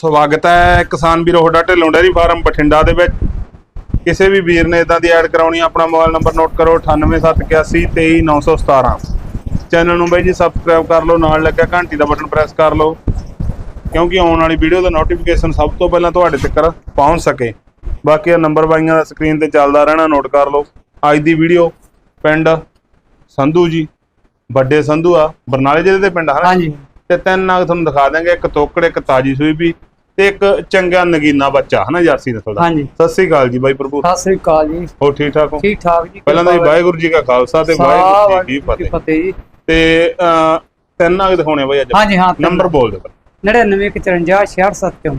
ਸਵਾਗਤ ਹੈ ਕਿਸਾਨ ਵੀਰੋ ਤੁਹਾਡਾ ਢਿੱਲੋਂ ਡੇਅਰੀ ਫਾਰਮ ਬਠਿੰਡਾ ਦੇ ਵਿੱਚ। ਕਿਸੇ ਵੀ ਵੀਰ ਨੇ ਇਦਾਂ ਦੀ ਐਡ ਕਰਾਉਣੀ ਆ, ਆਪਣਾ ਮੋਬਾਈਲ ਨੰਬਰ ਨੋਟ ਕਰੋ 9871823917 ਚੈਨਲ ਨੂੰ ਬਾਈ ਜੀ ਸਬਸਕ੍ਰਾਈਬ ਕਰ ਲਓ ਨਾਲ ਲੱਗਿਆ ਘੰਟੀ ਦਾ ਬਟਨ ਪ੍ਰੈਸ ਕਰ ਲਓ ਕਿਉਂਕਿ ਆਉਣ ਵਾਲੀ ਵੀਡੀਓ ਦਾ ਨੋਟੀਫਿਕੇਸ਼ਨ ਸਭ ਤੋਂ ਪਹਿਲਾਂ ਤੁਹਾਡੇ ਤੱਕ ਪਹੁੰਚ ਸਕੇ। ਬਾਕੀ ਇਹ ਨੰਬਰ ਬਾਈਆਂ ਦਾ ਸਕਰੀਨ ਤੇ ਚੱਲਦਾ ਰਹਿਣਾ ਨੋਟ ਕਰ ਲਓ। ਅੱਜ ਦੀ ਵੀਡੀਓ ਪਿੰਡ ਸੰਧੂ ਜੀ ਵੱਡੇ ਸੰਧੂ ਆ ਬਰਨਾਲੇ ਜ਼ਿਲ੍ਹੇ ਦੇ ਪਿੰਡ ਹਨ ਹਾਂਜੀ। ਤੇ ਤਿੰਨ ਨਾਗ ਤੁਹਾਨੂੰ ਦਿਖਾ ਦਾਂਗੇ ਇੱਕ ਤੋਕੜ ਇੱਕ ਤਾਜੀ ਸੂਈ ਵੀ ਤੇ ਇੱਕ ਚੰਗਾ ਨਗੀਨਾ ਬੱਚਾ ਹਨਾ ਜਰਸੀ ਨਸਲ ਦਾ ਹਾਂਜੀ। ਸਤਿ ਸ੍ਰੀ ਅਕਾਲ ਜੀ ਬਾਈ ਪ੍ਰਭੂ। ਸਤਿ ਸ੍ਰੀ ਅਕਾਲ ਜੀ। ਹੋ ਠੀਕ ਠਾਕ ਹੋ? ਠੀਕ ਠਾਕ ਜੀ ਪਹਿਲਾਂ ਤਾਂ ਜੀ ਵਾਹਿਗੁਰੂ ਜੀ ਕਾ ਖਾਲਸਾ ਤੇ ਵਾਹਿਗੁਰੂ ਜੀ ਕੀ ਫਤਿਹ। ਜੀ। ਤੇ ਅਹ, ਤਿੰਨ ਨਾਗ ਦਿਖਾਉਣੇ ਬਾਈ ਅੱਜ। ਹਾਂਜੀ ਹਾਂ ਨੰਬਰ ਬੋਲ ਦਿਓ 9954 66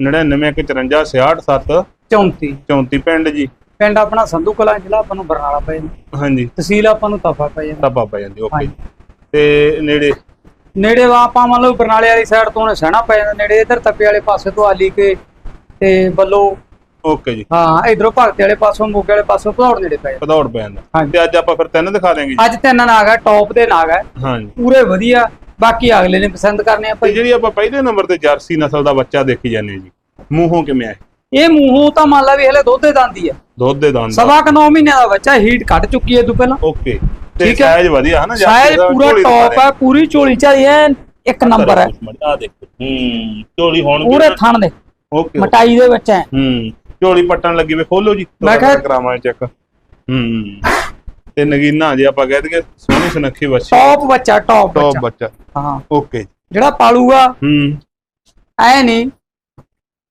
9954 66 34 34 ਪਿੰਡ ਜੀ। ਪਿੰਡ ਆਪਣਾ ਸੰਧੂ ਕਲਾਂ ਜ਼ਿਲ੍ਹਾ ਆਪਾਂ ਨੂੰ ਬਰਨਾਲਾ ਪੈ ਜਾਂਦਾ। ਹਾਂਜੀ। ਤਹਿਸੀਲ ਆਪਾਂ ਨੂੰ ਤਫਾ ਪੈ ਜਾਂਦਾ। ਤਾਂ ਬਾਬਾ ਜਾਂਦੀ ਓਕੇ। ਹਾਂਜੀ। ਤੇ ਨੇੜੇ ਨੇੜੇ ਵਾ ਆਪਾਂ ਮੰਨ ਲਓ ਬਰਨਾਲੇ ਵਾਲੀ ਸਾਈਡ ਤੋਂ ਨੇ ਸਹਿਣਾ ਪੈ ਜਾਂਦਾ ਨੇੜੇ ਇਧਰ ਤੱਪੇ ਵਾਲੇ ਪਾਸੇ ਤੋਂ ਆਲੀ ਕੇ ਤੇ ਬੱਲੋ ਓਕੇ ਜੀ। ਹਾਂ ਇਧਰੋਂ ਭਗਤੇ ਵਾਲੇ ਪਾਸੋਂ ਮੋਗੇ ਵਾਲੇ ਪਾਸੋਂ ਭਦੌੜ ਨੇੜੇ ਪੈ ਜਾਂਦਾ। ਪਧੌੜ ਪੈ ਜਾਂਦਾ। ਤੇ ਅੱਜ ਆਪਾਂ ਫਿਰ ਤਿੰਨ ਦਿਖਾ ਦੇਾਂਗੇ ਅੱਜ ਤਿੰਨ ਨਾਗ ਹੈ ਟੌਪ ਦੇ ਨਾਗ ਹੈ ਹਾਂਜੀ। ਪੂਰੇ ਵਧੀਆ ਬਾਕੀ ਅਗਲੇ ਨੇ ਪਸੰਦ ਕਰਨੇ ਆ ਭਾਈ। ਜਿਹੜੀ ਆਪਾਂ ਪਹਿਲੇ ਨੰਬਰ ਤੇ ਜਰਸੀ ਨਸਲ ਦਾ ਬੱਚਾ ਦੇਖੀ ਜਾਂਦੇ ਜੀ ਮੂੰਹੋਂ ਕਿਵੇਂ ਆ ਇਹ? ਮੂੰਹੋਂ ਤਾਂ ਮੰਨ ਲਾ ਵੀ ਹਲੇ ਦੁੱਧ ਦੇ ਦੰਦੀ ਆ। ਦੁੱਧ ਦੇ ਦੰਦ ਸਵਾ ਕ 9 ਮਹੀਨਿਆਂ ਦਾ ਬੱਚਾ ਹੀਟ ਕੱਢ ਚੁੱਕੀ ਹੈ ਤੂੰ ਪਹਿਲਾਂ। ਓਕੇ। ਠੀਕ ਹੈ। ਸਾਈਜ਼ ਵਧੀਆ ਹੈ ਨਾ ਦਾ, ਪੂਰਾ ਟੌਪ ਹੈ ਪੂਰੀ ਝੋਲੀ ਚਾਹੀ ਹੈ ਇੱਕ ਨੰਬਰ ਹੈ ਆ। ਦੇਖੋ। ਹੂੰ ਝੋਲੀ ਹੁਣ ਪੂਰੇ ਥਣ ਦੇ ਓਕੇ ਮਟਾਈ ਦੇ ਵਿੱਚ ਹੈ ਹੂੰ ਝੋਲੀ ਪੱਟਣ ਲੱਗੀ ਵੇ ਖੋਲੋ ਜੀ। ਮੈਂ ਕਿਹਾ- ਕਰਾਵਾਂ ਚੈੱਕ ਹੂੰ ਤੇ ਨਗੀਨਾ ਜੇ ਆਪਾਂ ਕਹਿ ਦਈਏ ਸੋਹਣੀ ਸੁਨੱਖੀ ਬੱਚੀ ਟੌਪ ਬੱਚਾ ਟੌਪ ਟੌਪ ਬੱਚਾ। ਹਾਂ। ਓਕੇ। ਜਿਹੜਾ ਪਾਲੂਗਾ ਹੂੰ। ਐ ਨਹੀਂ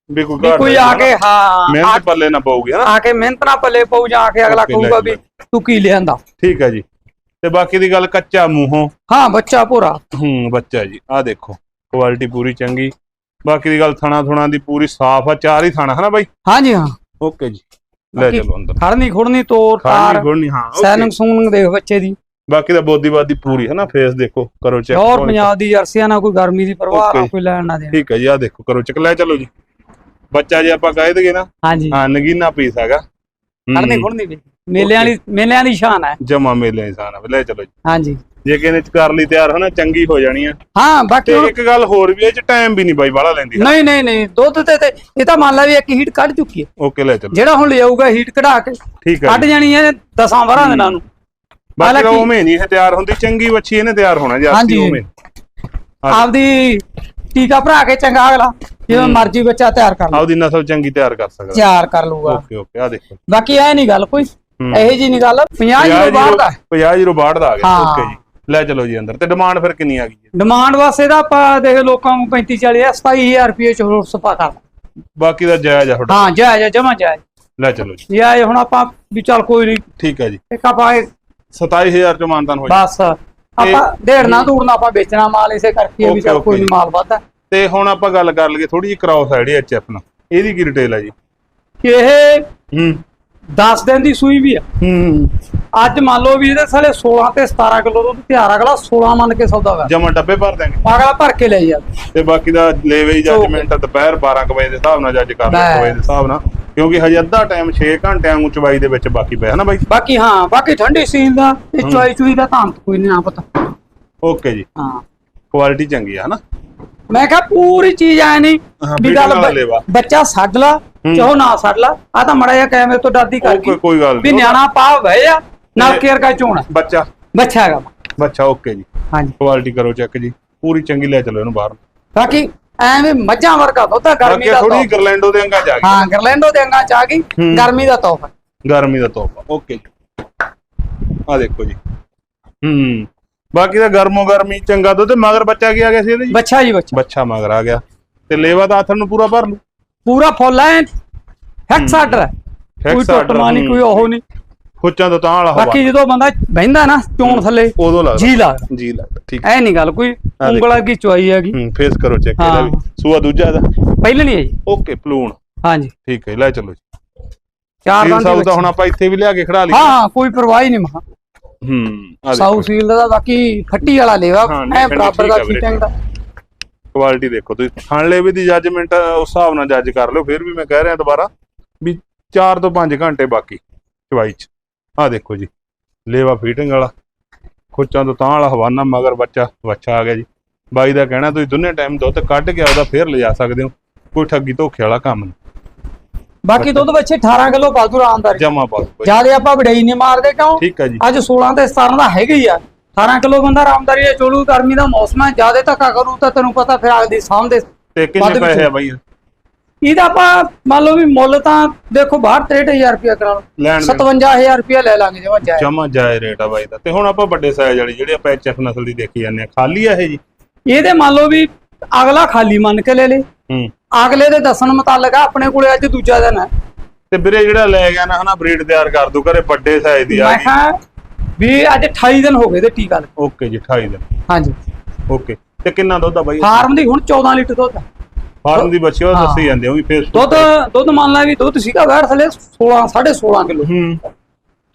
ਵੀ ਕੋਈ ਕੋਈ ਆ ਕੇ ਹਾਂ ਮਿਹਨਤ ਪੱਲੇ ਨਾ ਪਊਗੀ ਹਨਾ? ਆ ਕੇ ਮਿਹਨਤ ਨਾ ਪੱਲੇ ਪਊ ਜਾ ਕੇ ਅਗਲਾ ਕਹੂਗਾ ਵੀ ਤੂੰ ਕੀ ਲਿਆਂਦਾ। ਠੀਕ ਹੈ ਜੀ। ਤੇ ਬਾਕੀ ਦੀ ਗੱਲ ਕੱਚਾ ਮੂੰਹੋਂ। ਹਾਂ ਬੱਚਾ ਪੂਰਾ ਹੂੰ ਬੱਚਾ ਜੀ। ਆ ਦੇਖੋ ਕੁਆਲਿਟੀ ਪੂਰੀ ਚੰਗੀ। ਬਾਕੀ ਦੀ ਗੱਲ ਥਣਾ ਥੁਣਾ ਦੀ ਪੂਰੀ ਸਾਫ਼ ਆ ਚਾਰ ਹੀ ਥਾਣਾ ਹਨਾ ਬਾਈ? ਹਾਂਜੀ ਹਾਂ। ਓਕੇ ਜੀ। ਲੈ ਚਲੋ ਅੰਦਰ। ਖੜਨੀ ਖੁੜਨੀ ਤੋਰ ਤਾਰ ਗੁੜਨੀ ਹਾਂ okay। ਸੈਨਿੰਗ ਸੂਨਿੰਗ ਦੇਖ ਬੱਚੇ ਦੀ। ਬਾਕੀ ਦਾ ਬੋਦੀਵਾਦੀ ਪੂਰੀ ਹੈ ਨਾ ਫੇਸ ਦੇਖੋ ਕਰੋ ਚੈੱਕ ਔਰ ਪੰਜਾਬ ਦੀ ਜਰਸੀਆਂ ਨਾ ਕੋਈ ਗਰਮੀ ਦੀ ਪਰਵਾਹ ਨਾ. ਕੋਈ ਲੈਣ ਨਾ ਦੇਣ। ਠੀਕ ਹੈ ਜੀ ਆ ਦੇਖੋ ਕਰੋ ਚੈੱਕ ਲੈ ਚਲੋ ਜੀ। ਬੱਚਾ ਜੇ ਆਪਾਂ ਕਹਿ ਦਈਏ ਨਾ ਹਾਂ ਨਗੀਨਾ ਪੀਸ ਹੈਗਾ। ਖੜਨੀ ਖੁੜਨੀ ਵੀ ਮੇਲਿਆਂ ਵਾਲੀ ਮੇਲਿਆਂ ਦੀ ਸ਼ਾਨ ਹੈ। ਜਮਾ ਮੇਲੇ ਇਨਸਾਨ ਆ ਲੈ ਚਲੋ ਜੀ। ਹਾਂਜੀ। ਜੇ ਕਿਸੇ ਨੇ ਕਰ ਲਈ ਤਿਆਰ ਹਨਾ ਚੰਗੀ ਹੋ ਜਾਣੀ ਆ। ਹਾਂ ਬਾਕੀ ਤੇ ਹੁਣ- ਇੱਕ ਗੱਲ ਹੋਰ ਵੀ ਇਹ ਚ ਟਾਈਮ ਵੀ ਨਹੀਂ ਬਾਈ ਬਾਹਲਾ ਲੈਂਦੀ ਨਹੀਂ ਨਹੀਂ ਨਹੀਂ। ਦੁੱਧ ਤੇ ਤੇ ਇਹ ਤਾਂ ਮੰਨ ਲਾ ਵੀ ਇੱਕ ਹੀਟ ਕੱਢ ਚੁੱਕੀ ਹੈ। ਓਕੇ ਲੈ ਚਲੋ। ਜਿਹੜਾ ਹੁਣ ਲਿਆਊਗਾ ਹੀਟ ਕਢਾ ਕੇ ਠੀਕ ਹੈ ਕੱਢ ਜੀ। ਜਾਣੀ ਹੈ 10 12 ਦਿਨਾਂ ਨੂੰ ਬਾਕੀ ਤਾਂ ਹਾਲਾਂਕਿ- ਉਵੇਂ ਨਹੀਂ ਇਹ ਤਿਆਰ ਹੁੰਦੀ ਚੰਗੀ ਵੱਛੀ ਇਹਨੇ ਤਿਆਰ ਹੋਣਾ ਜੀ ਹਾਂਜੀ। ਆਪਦੀ ਟੀਕਾ ਭਰਾ ਕੇ ਚੰਗਾ ਅਗਲਾ ਜਿਵੇਂ ਮਰਜ਼ੀ ਬੱਚਾ ਤਿਆਰ ਕਰ ਲਊ ਆਪਦੀ ਨਸਲ ਚੰਗੀ ਤਿਆਰ ਕਰ ਸਕਦਾ। ਤਿਆਰ ਕਰ ਲੂਗਾ ਓਕੇ ਓਕੇ ਆ ਦੇਖੋ। ਬਾਕੀ ਇਹ ਨਹੀਂ ਗੱਲ ਕੋਈ। ਇਹੋ ਜੀ ਨਹੀਂ ਗੱਲ 50 ਜੀਰੋ ਬਾਹਰ ਦਾ 50 ਜੀਰੋ ਬਾਹਰ ਦਾ ਆ ਗਿਆ। ਓਕੇ ਜੀ। ਲੈ ਚਲੋ ਜੀ ਅੰਦਰ। ਤੇ ਡਿਮਾਂਡ ਫਿਰ ਕਿੰਨੀ ਆ ਗਈ ਜੀ? ਡਿਮਾਂਡ ਵਾਸਤੇ ਦਾ ਆਪਾਂ ਦੇਖ ਲੋਕਾਂ ਨੂੰ 35 40 27000 ਰੁਪਏ ਚ ਹੋਰ ਸਪਾ ਕਰ ਬਾਕੀ ਦਾ ਜਾਇਜ਼ ਆ ਤੁਹਾਡਾ। ਹਾਂ ਜਾਇਜ਼ ਜਮਾ ਜਾਇਜ਼। ਲੈ ਚਲੋ ਜੀ। ਜਾਇਜ਼ ਹੁਣ ਆਪਾਂ ਵੀ ਚੱਲ ਕੋਈ ਨਹੀਂ ਠੀਕ ਹੈ ਜੀ। ਇੱਕ ਆਪਾਂ ਇਹ 27000 ਚ ਮਾਨਤਾਨ ਹੋ ਜਾ ਬਸ। ਆਪਾਂ ਢੇੜਨਾ ਧੂੜਨਾ ਆਪਾਂ ਵੇਚਣਾ ਮਾਲ ਇਸੇ ਕਰਕੇ ਵੀ ਚੱਲ ਕੋਈ ਮਾਲ ਵੱਧਦਾ ਤੇ ਹੁਣ ਆਪਾਂ ਗੱਲ ਕਰ ਲਈਏ ਥੋੜੀ ਜਿਹੀ ਕ੍ਰਾਸ ਆਈਡੀ ਐਚਐਫ ਨਾਲ। ਇਹਦੀ ਕੀ ਡਿਟੇਲ ਹੈ ਜੀ? ਕਿ ਇਹ ਹੂੰ। 10 ਦਿਨ ਦੀ ਸੂਈ ਵੀ ਆ। ਹੂੰ ਅੱਜ ਮੰਨ ਲਓ ਵੀ ਇਹਦੇ ਸਾਲੇ 16 ਤੇ 17 ਕਿਲੋ ਦੁੱਧ ਤਿਆਰ ਅਗਲਾ 16 ਮੰਨ ਕੇ ਸੌਦਾ ਵਾ ਜਮਾ ਡੱਬੇ ਭਰ ਦਾਂਗੇ ਅਗਲਾ ਭਰ ਕੇ ਲੈ ਜਾ ਤੇ ਬਾਕੀ ਦਾ ਲੇਵੇ ਜੱਜਮੈਂਟ ਦੁਪਹਿਰ 12 ਕੁ ਵਜੇ ਦੇ ਹਿਸਾਬ ਨਾਲ ਜੱਜ ਕਰ ਲਿਓ ਵਜੇ ਦੇ ਹਿਸਾਬ ਨਾਲ। ਕਿਉਂਕਿ ਹਜੇ ਅੱਧਾ ਟਾਈਮ 6 ਘੰਟਿਆਂ ਨੂੰ ਚਵਾਈ ਦੇ ਵਿੱਚ ਬਾਕੀ ਪਿਆ ਹਨਾ ਬਾਈ? ਬਾਕੀ ਹਾਂ ਬਾਕੀ ਠੰਡੀ ਸੀਲ ਦਾ ਤੇ ਚੁਆਈ ਚੁਈ ਦਾ ਤਾਂ ਕੋਈ ਨਹੀਂ ਆ ਪਤਾ। ਓਕੇ ਜੀ। ਹਾਂ। ਕੁਆਲਿਟੀ ਚੰਗੀ ਆ ਹਨਾ ਮੈਂ ਕਿਹਾ ਪੂਰੀ ਚੀਜ਼ ਐ ਨਹੀਂ ਹਾਂ, ਵੀ ਗੱਲ। ਬੱਚਾ ਛੱਡ ਲਾ ਚਾਹੋ ਨਾ ਛੱਡ ਲਾ ਆ ਤਾਂ ਮੜਾ ਜਿਹਾ ਕੈਮਰੇ ਤੋਂ ਡਰਦੀ ਕਰ ਕੋਈ ਗੱਲ ਵੀ ਨਹੀਂ ਨਿਆਣਾ ਪਾ ਵਏ ਆ ਨਾਲ ਕੇਅਰ ਕਾ ਚੋਣਾ ਬੱਚਾ। ਬੱਚਾ ਹੈਗਾ। ਬੱਚਾ ਓਕੇ ਜੀ। ਹਾਂਜੀ। ਕੁਆਲਿਟੀ ਕਰੋ ਚੈੱਕ ਜੀ। ਪੂਰੀ ਚੰਗੀ ਲੈ ਚਲੋ ਇਹਨੂੰ ਬਾਹਰ। ਬਾਕੀ ਐਵੇਂ ਮੱਝਾਂ ਵਰਗਾ ਦੁੱਧ ਆ, ਗਰਮੀ ਦਾ ਥੋੜੀ ਗਰਲੈਂਡੋ ਦੇ ਅੰਗਾ ਜਾ ਗਈ। ਹਾਂ ਗਰਲੈਂਡੋ ਦੇ ਅੰਗਾਂ ਚ ਆ ਗਈ। ਗਰਮੀ ਦਾ ਤੋਹਫਾ। ਗਰਮੀ ਦਾ ਤੋਹਫਾ ਓਕੇ। ਆ ਦੇਖੋ ਜੀ। ਹੂੰ। ਬਾਕੀ ਦਾ ਗਰਮੋ ਗਰਮੀ ਚੰਗਾ ਦੁੱਧ ਮਗਰ ਬੱਚਾ ਕੀ ਆ ਗਿਆ ਸੀ ਇਹਦੇ ਜੀ? ਬੱਚਾ ਜੀ ਬੱਚਾ। ਬੱਚਾ ਮਗਰ ਆ ਗਿਆ। ਤੇ ਲੇਵਾ ਤਾਂ ਆਥਣ ਨੂੰ ਪੂਰਾ ਭਰ ਲੂ ਪੂਰਾ ਫੁੱਲ ਐ ਹੈਕਸ ਆਰਡਰ ਹੈ। ਕੋਈ ਟੁੱਟਮਾ ਨਹੀਂ। ਕੋਈ ਉਹ ਨਹੀਂ। ਹੁੱਚਾਂ ਤੋਂ ਤਾਂ ਵਾਲਾ ਹਵਾ ਬਾਕੀ ਜਦੋਂ ਬੰਦਾ ਬਹਿੰਦਾ ਨਾ ਚੋਣ ਥੱਲੇ ਉਦੋਂ ਲੱਗਦਾ। ਜੀ ਲੱਗਦਾ। ਜੀ ਲੱਗਦਾ ਠੀਕ। ਐ ਨਹੀਂ ਗੱਲ ਕੋਈ। ਉਂਗਲਾਂ ਕੀ ਚੁਆਈ ਹੈਗੀ। ਹੂੰ ਫੇਸ ਕਰੋ ਚੈੱਕ ਇਹਦਾ। ਵੀ। ਸੂਆ ਦੂਜਾ ਇਹਦਾ? ਪਹਿਲੇ ਨਹੀਂ ਹੈ ਜੀ ਓਕੇ ਪਲੂਣ ਹਾਂਜੀ। ਠੀਕ ਹੈ ਲੈ ਚਲੋ ਜੀ। ਚਾਰ ਦੰਦ ਸਾਊ ਦੀ ਤਾਂ ਹੁਣ ਆਪਾਂ ਇੱਥੇ ਵੀ ਲਿਆ ਕੇ ਖੜਾ ਲਈ ਹਾਂ ਹਾਂ ਕੋਈ ਪਰਵਾਹ ਨਹੀਂ ਮਹਾ। ਹੂੰ ਸਾਊ ਸੀਲ ਦਾ ਬਾਕੀ ਫੱਟੀ ਵਾਲਾ ਲੇਵਾ। ਐ ਬਰਾਬਰ ਦਾ। ਫੀਟਿੰਗ ਦਾ। ਕੁਆਲਿਟੀ ਦੇਖੋ ਤੁਸੀਂ ਖਾਣ ਲੇਵੇ ਦੀ ਜੱਜਮੈਂਟ ਉਸ ਹਿਸਾਬ ਨਾਲ ਜੱਜ ਕਰ ਲਿਓ ਫਿਰ ਵੀ ਮੈਂ ਕਹਿ ਰਿਹਾ ਦੁਬਾਰਾ ਵੀ 4 ਤੋਂ 5 ਘੰਟੇ ਬਾਕੀ ਚਵਾਈ ਚ। ਆ ਦੇਖੋ ਜੀ ਲੇਵਾ ਫੀਟਿੰਗ ਵਾਲਾ ਖੁੱਚਾਂ ਤੋਂ ਤਾਂ ਵਾਲਾ ਹਵਾਨਾ ਮਗਰ ਬੱਚਾ ਬੱਚਾ ਆ ਗਿਆ ਜੀ। ਬਾਈ ਦਾ ਕਹਿਣਾ ਤੁਸੀਂ ਦੋਨੇ ਟਾਈਮ ਦੁੱਧ ਕੱਢ ਕੇ ਉਹਦਾ ਫੇਰ ਲਿਜਾ ਸਕਦੇ ਹੋ ਕੋਈ ਠੱਗੀ ਧੋਖੇ ਵਾਲਾ ਕੰਮ ਨਹੀਂ। ਬਾਕੀ ਦੁੱਧ ਬੱਚੇ 18 ਕਿਲੋ ਪਾਦੂ ਆਰਾਮਦਾਰੀ ਜਮਾ ਪਾ ਦਿਓ ਬਾਈ ਜਿਆਦੇ ਆਪਾਂ ਵਡਾਈ ਨਹੀਂ ਮਾਰਦੇ ਕਿਉਂ? ਠੀਕ ਹੈ ਜੀ। ਅੱਜ 16 ਤੇ 17 ਦਾ ਹੈਗਾ ਹੀ ਆ। 18 ਕਿਲੋ ਬੰਦਾ ਆਰਾਮਦਾਰੀ ਚੋਲੂ ਗਰਮੀ ਦਾ ਮੌਸਮ ਹੈ ਜਿਆਦੇ ਧੱਕਾ ਕਰੂ ਤਾਂ ਤੈਨੂੰ ਪਤਾ ਫਿਰ ਅਗਦੀ ਸਾਹਮਣੇ ਤੇ ਕਿੰਨੇ ਪੈਸੇ। ਆ ਬਾਈ? ਇਹਦਾ ਆਪਾਂ ਮੰਨ ਲਓ ਵੀ ਮੁੱਲ ਤਾਂ ਦੇਖੋ ਬਾਹਰ 63000 ਰੁਪਇਆ ਕਰਾ ਲਓ ਲੈਣ ਦੇਣ। 57000 ਰੁਪਇਆ ਲੈ ਲਾਂਗੇ ਜਮਾ ਜਾਏ ਜਮਾ ਜਾਏ ਰੇਟ ਆ ਬਾਈ ਦਾ। ਤੇ ਹੁਣ ਆਪਾਂ ਵੱਡੇ ਸਾਈਜ਼ ਵਾਲੀ ਜਿਹੜੀ ਆਪਾਂ ਐਚਐਫ ਨਸਲ ਦੀ ਦੇਖੀ ਜਾਂਦੇ ਆ ਖਾਲੀ ਆ ਇਹ ਜੀ? ਇਹਦੇ ਮੰਨ ਲਓ ਵੀ ਅਗਲਾ ਖਾਲੀ ਮੰਨ ਕੇ ਲੈ ਲੇ। ਹੂੰ। ਅਗਲੇ ਦੇ ਦੱਸਣ ਮੁਤਾਲਕ ਆ ਆਪਣੇ ਕੋਲੇ ਅੱਜ ਦੂਜਾ ਦਿਨ ਹੈ ਤੇ ਵੀਰੇ ਜਿਹੜਾ ਲੈ ਗਿਆ ਨਾ ਹਨਾ ਬਰੀਡ ਤਿਆਰ ਕਰ ਦੂ ਘਰੇ ਵੱਡੇ ਸਾਈਜ਼ ਦੀ ਆ ਮੈਂ ਗਈ ਕਿਹਾ ਵੀ ਅੱਜ 28 ਦਿਨ ਹੋ ਗਏ ਤੇ ਟੀਕਾ ਲ। ਓਕੇ ਜੀ 28 ਦਿਨ। ਹਾਂਜੀ। ਓਕੇ। ਤੇ ਕਿੰਨਾ ਦੁੱਧ ਆ ਬਾਈ? ਫਾਰਮ ਦੀ ਹੁਣ 14 ਲੀਟਰ ਦੁੱਧ ਹੈ ਫਾਰਮ ਦੀ ਬੱਚੀ ਉਹ। ਦੱਸੀ ਜਾਂਦੇ ਉਹ ਵੀ ਫੇਸ ਦੁੱਧ ਦੁੱਧ ਮੰਨ ਲਾ ਵੀ ਦੁੱਧ ਸੀਗਾ ਵੈਰ ਥਲੇ 16 16.5 ਕਿਲੋ। ਹੂੰ।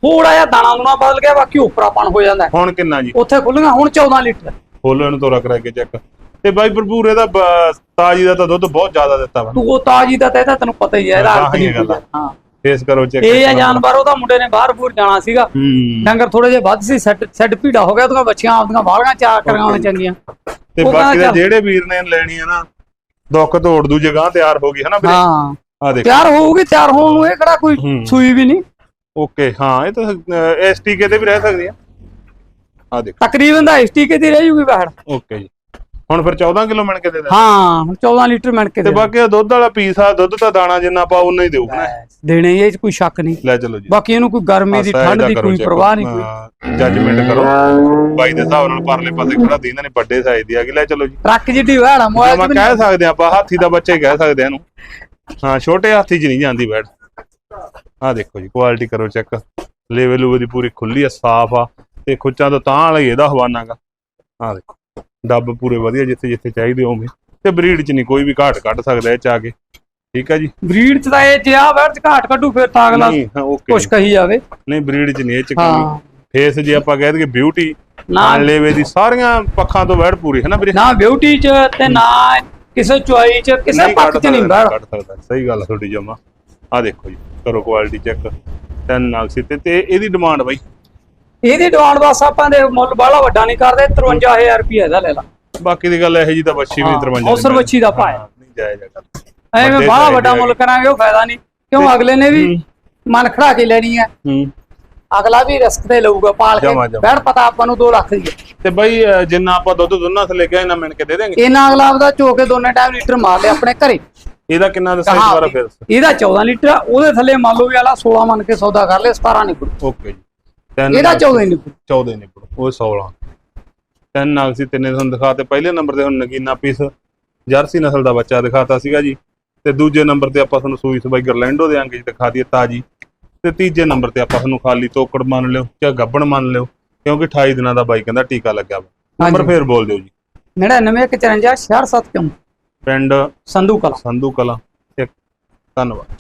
ਥੋੜਾ ਜਿਹਾ ਦਾਣਾ ਦੂਣਾ ਬਦਲ ਗਿਆ ਬਾਕੀ ਉਪਰਾਪਣ ਹੋ ਜਾਂਦਾ। ਹੁਣ ਕਿੰਨਾ ਜੀ? ਉੱਥੇ ਖੁੱਲੀਆਂ ਹੁਣ 14 ਲੀਟਰ। ਫੁੱਲ ਇਹਨੂੰ ਤੋਰਾ ਕਰਾ ਕੇ ਚੈੱਕ। ਤੇ ਬਾਈ ਭਰਪੂਰ ਇਹਦਾ ਤਾਜੀ ਦਾ ਤਾਂ ਦੁੱਧ ਬਹੁਤ ਜ਼ਿਆਦਾ ਦਿੱਤਾ ਵਾ। ਤੂੰ ਉਹ ਤਾਜੀ ਦਾ ਤੇ ਇਹਦਾ ਤੈਨੂੰ ਪਤਾ ਹੀ ਹੈ ਇਹਦਾ ਹਾਂ, ਅਰਥ ਨਹੀਂ ਇਹ ਗੱਲ ਆ। ਹਾਂ। ਫੇਸ ਕਰੋ ਚੈੱਕ ਇਹ ਆ ਜਾਨਵਰ ਉਹਦਾ ਮੁੰਡੇ ਨੇ ਬਾਹਰ ਬੂਰ ਜਾਣਾ ਸੀਗਾ। ਡੰਗਰ ਥੋੜੇ ਜਿਹਾ ਵੱਧ ਸੀ ਸੈੱਟ ਸੈੱਟ ਭੀੜਾ ਹੋ ਗਿਆ ਉਹਦੀਆਂ ਬੱਚੀਆਂ ਆਪਦੀਆਂ ਬਾਹਲੀਆਂ ਚਾ ਕਰਾਉਣ ਚੰਗੀਆਂ। ਤੇ ਬਾਕੀ ਦੇ ਜਿਹੜੇ ਵੀਰ ਨੇ ਲੈਣੀ ਹੈ ਨਾ ਦੁੱਖ ਤੋੜ ਦੂ ਜਗ੍ਹਾ ਤਿਆਰ ਹੋ ਗਈ ਹੈ ਨਾ ਵੀਰੇ? ਹਾਂ। ਆ ਦੇਖ। ਤਿਆਰ ਹੋਊਗੀ ਤਿਆਰ ਹੋਣ ਨੂੰ ਇਹ ਕਿਹੜਾ ਕੋਈ। ਸੂਈ ਵੀ ਨਹੀਂ। ਓਕੇ ਹਾਂ ਇਹ ਤਾਂ ਐਸਟੀਕੇ ਤੇ ਵੀ ਰਹਿ ਸਕਦੀ ਆ। ਆ ਦੇਖ। ਤਕਰੀਬਨ ਦਾ ਐਸਟੀਕੇ ਦੀ ਰਹਿ ਜੂਗੀ ਬਾਹਰ ਓਕੇ ਜੀ। ਹੁਣ ਫਿਰ 14 ਕਿਲੋ ਮਿਣ ਕੇ ਦੇ ਦੇ। ਹਾਂ ਹੁਣ 14 ਲੀਟਰ ਕੇ ਤੇ ਦੇ ਬਾਕੀ ਇਹ ਦੁੱਧ ਵਾਲਾ ਪੀਸ ਆ ਦੁੱਧ ਤਾਂ ਦਾਣਾ ਜਿੰਨਾ ਪਾ ਉਨਾ ਹੀ ਦੇਊ ਨਾ। ਦੇਣੇ ਇਹ ਚ ਕੋਈ ਸ਼ੱਕ ਨਹੀਂ। ਲੈ ਚਲੋ ਜੀ। ਬਾਕੀ ਇਹਨੂੰ ਕੋਈ ਗਰਮੀ ਦੀ ਠੰਡ ਦੀ ਕੋਈ ਪਰਵਾਹ ਨਹੀਂ ਕੋਈ। ਜੱਜਮੈਂਟ ਕਰੋ। ਬਾਈ ਦੇ ਹਿਸਾਬ ਨਾਲ ਪਰਲੇ ਪਾਸੇ ਖੜਾ ਦੀ ਇਹਨਾਂ ਨੇ ਵੱਡੇ ਸਾਈਜ਼ ਦੀ ਆ ਗਈ। ਲੈ ਚਲੋ ਜੀ। ਟਰੱਕ ਜਿੱਡੀ ਵਾੜਾ ਮੋਬਾਈਲ ਮੈਂ ਕਹਿ ਸਕਦੇ ਆਪਾਂ ਹਾਥੀ ਦਾ ਬੱਚਾ ਹੀ ਕਹਿ ਸਕਦੇ ਆ ਇਹਨੂੰ। ਹਾਂ ਛੋਟੇ ਹਾਥੀ 'ਚ ਨਹੀਂ ਜਾਂਦੀ ਬੈਠ। ਆ ਦੇਖੋ ਜੀ ਕੁਆਲਿਟੀ ਕਰੋ ਚੈੱਕ। ਲੈਵਲ ਉਹਦੀ ਪੂਰੀ ਖੁੱਲੀ ਆ ਸਾਫ਼ ਆ। ਤੇ ਖੁੱਚਾਂ ਤੋਂ ਤਾਂ ਵਾਲਾ ਹੀ ਇਹਦਾ ਹਵਾਨਾਗਾ ਆ ਦੇਖੋ। ਡੱਬ ਪੂਰੇ ਵਧੀਆ ਜਿੱਥੇ ਜਿੱਥੇ ਚਾਹੀਦੇ ਹੋਵੇ ਤੇ ਬਰੀਡ 'ਚ ਨਹੀਂ ਕੋਈ ਵੀ ਘਾਟ ਕੱਢ ਸਕਦਾ ਇਹ ਚ ਆ ਕੇ। ਠੀਕ ਹੈ ਜੀ? ਬਰੀਡ ਚ ਤਾਂ ਇਹ ਜੇ ਆ ਵਰਤ ਘਾਟ ਕੱਢੂ ਫਿਰ ਤਾਂ ਅਗਲਾ ਨਹੀਂ ਹਾਂ ਓਕੇ ਕੁਛ ਕਹੀ ਜਾਵੇ। ਨਹੀਂ ਬਰੀਡ 'ਚ ਨਹੀਂ ਇਹ ਚ ਹਾਂ। ਕੋਈ ਫੇਸ ਜੇ ਆਪਾਂ ਕਹਿ ਦਈਏ ਬਿਊਟੀ ਨਾ। ਨਾਲ ਲੈਵੇ ਦੀ ਸਾਰੀਆਂ ਪੱਖਾਂ ਤੋਂ ਬੈਠ ਪੂਰੀ ਹੈ ਨਾ ਵੀਰੇ? ਨਾ ਬਿਊਟੀ ਚ ਤੇ ਨਾ ਕਿਸੇ ਚੁਆਈ ਚ ਕਿਸੇ ਨਹੀਂ ਪੱਖ ਚ ਨਹੀਂ ਸਕਦਾ, ਬੈਠ ਕੱਢ ਸਕਦਾ। ਸਹੀ ਗੱਲ ਆ ਤੁਹਾਡੀ ਜਮਾ। ਆ ਦੇਖੋ ਜੀ ਕਰੋ ਕੁਆਲਿਟੀ ਚੈੱਕ ਤਿੰਨ ਨਾਲ ਸੀ ਤੇ ਤੇ ਇਹਦੀ ਡਿਮਾਂਡ ਬਾਈ। ਇਹਦੀ ਡਿਮਾਂਡ ਬਸ ਆਪਾਂ ਦੇ ਮੁੱਲ ਬਾਹਲਾ ਵੱਡਾ ਨਹੀਂ ਕਰਦੇ 53000 ਰੁਪਏ ਇਹਦਾ ਲੈ ਲਾ। ਬਾਕੀ ਦੀ ਗੱਲ ਇਹ ਜੀ ਤਾਂ ਬੱਚੀ ਵੀ ਹਾਂ, 53 ਔਸਰ ਵੱਛੀ ਦਾ ਭਾਅ। ਨਹੀਂ ਗੱਲ ਐਵੇਂ size ਵੱਡਾ ਮੁੱਲ ਕਰਾਂਗੇ ਉਹ ਫਾਇਦਾ ਨਹੀਂ। ਕਿਉਂ ਅਗਲੇ ਨੇ ਵੀ ਮਨ ਖੜਾ ਕੇ ਲੈਣੀ ਹੈ। ਹੂੰ। ਅਗਲਾ ਵੀ ਰਿਸਕ ਤੇ ਲਊਗਾ ਪਾਲ ਕੇ। ਬੈਠ ਪਤਾ ਆਪਾਂ ਨੂੰ 2 ਲੱਖ ਦੀ। ਤੇ ਬਾਈ ਜਿੰਨਾ ਆਪਾਂ ਦੁੱਧ ਦੋਨਾਂ ਥਲੇ ਗਿਆ ਇਹਨਾਂ ਮਿਣ ਕੇ ਦੇ ਦੇਂਗੇ ਇਹਨਾਂ ਅਗਲਾ ਆਪਦਾ ਚੋ ਕੇ ਦੋਨੇ ਟਾਈਮ ਲੀਟਰ ਮਾਰ ਲਿਆ ਆਪਣੇ ਘਰੇ। ਇਹਦਾ ਕਿੰਨਾ ਦੱਸਿਆ ਵਾਰ ਫਿਰ? ਇਹਦਾ 14 ਲੀਟਰ ਉਹਦੇ ਥੱਲੇ ਮੰਨ ਲਓ ਵੀ ਆਲਾ 16 ਮੰਨ ਕੇ ਸੌਦਾ ਕਰ ਲਿਆ 17 ਨਹੀਂ ਪੜੂ ਓਕੇ ਜੀ। ਤਿੰਨ ਇਹਦਾ ਨਾਲ- 14 ਨਹੀਂ ਪੜੂ 14 ਨਹੀਂ ਪੜੋ ਉਹ 16 ਤਿੰਨ ਨਾਲ ਸੀ ਤਿੰਨੇ ਤੁਹਾਨੂੰ ਦਿਖਾਤੇ। ਪਹਿਲੇ ਨੰਬਰ ਤੇ ਹੁਣ ਨਗੀਨਾ ਪੀਸ ਜਰਸੀ ਨਸਲ ਦਾ ਬੱਚਾ ਦਿਖਾਤਾ ਸੀਗਾ ਜੀ। ਤੇ ਦੂਜੇ ਨੰਬਰ ਤੇ ਆਪਾਂ ਤੁਹਾਨੂੰ ਸੂਈ ਸਬਾਈ ਗਰਲੈਂਡੋ ਦੇਾਂਗੇ ਜੀ ਦਿਖਾ ਦਈਏ ਤਾਜੀ। ਤੇ ਤੀਜੇ ਨੰਬਰ ਤੇ ਆਪਾਂ ਤੁਹਾਨੂੰ ਖਾਲੀ ਤੋਕੜ ਮੰਨ ਲਿਓ ਜਾਂ ਗੱਬਣ ਮੰਨ ਲਿਓ ਕਿਉਂਕਿ 28 ਦਿਨਾਂ ਦਾ ਬਾਈ ਕਹਿੰਦਾ ਟੀਕਾ ਲੱਗਿਆ ਵਾ। ਨੰਬਰ। ਫੇਰ ਬੋਲ ਦਿਓ ਜੀ। 99 54 67 ਕਿਉਂ? ਪਿੰਡ ਸੰਧੂ ਕਲਾ। ਸੰਧੂ ਕਲਾ। ਧੰਨਵਾਦ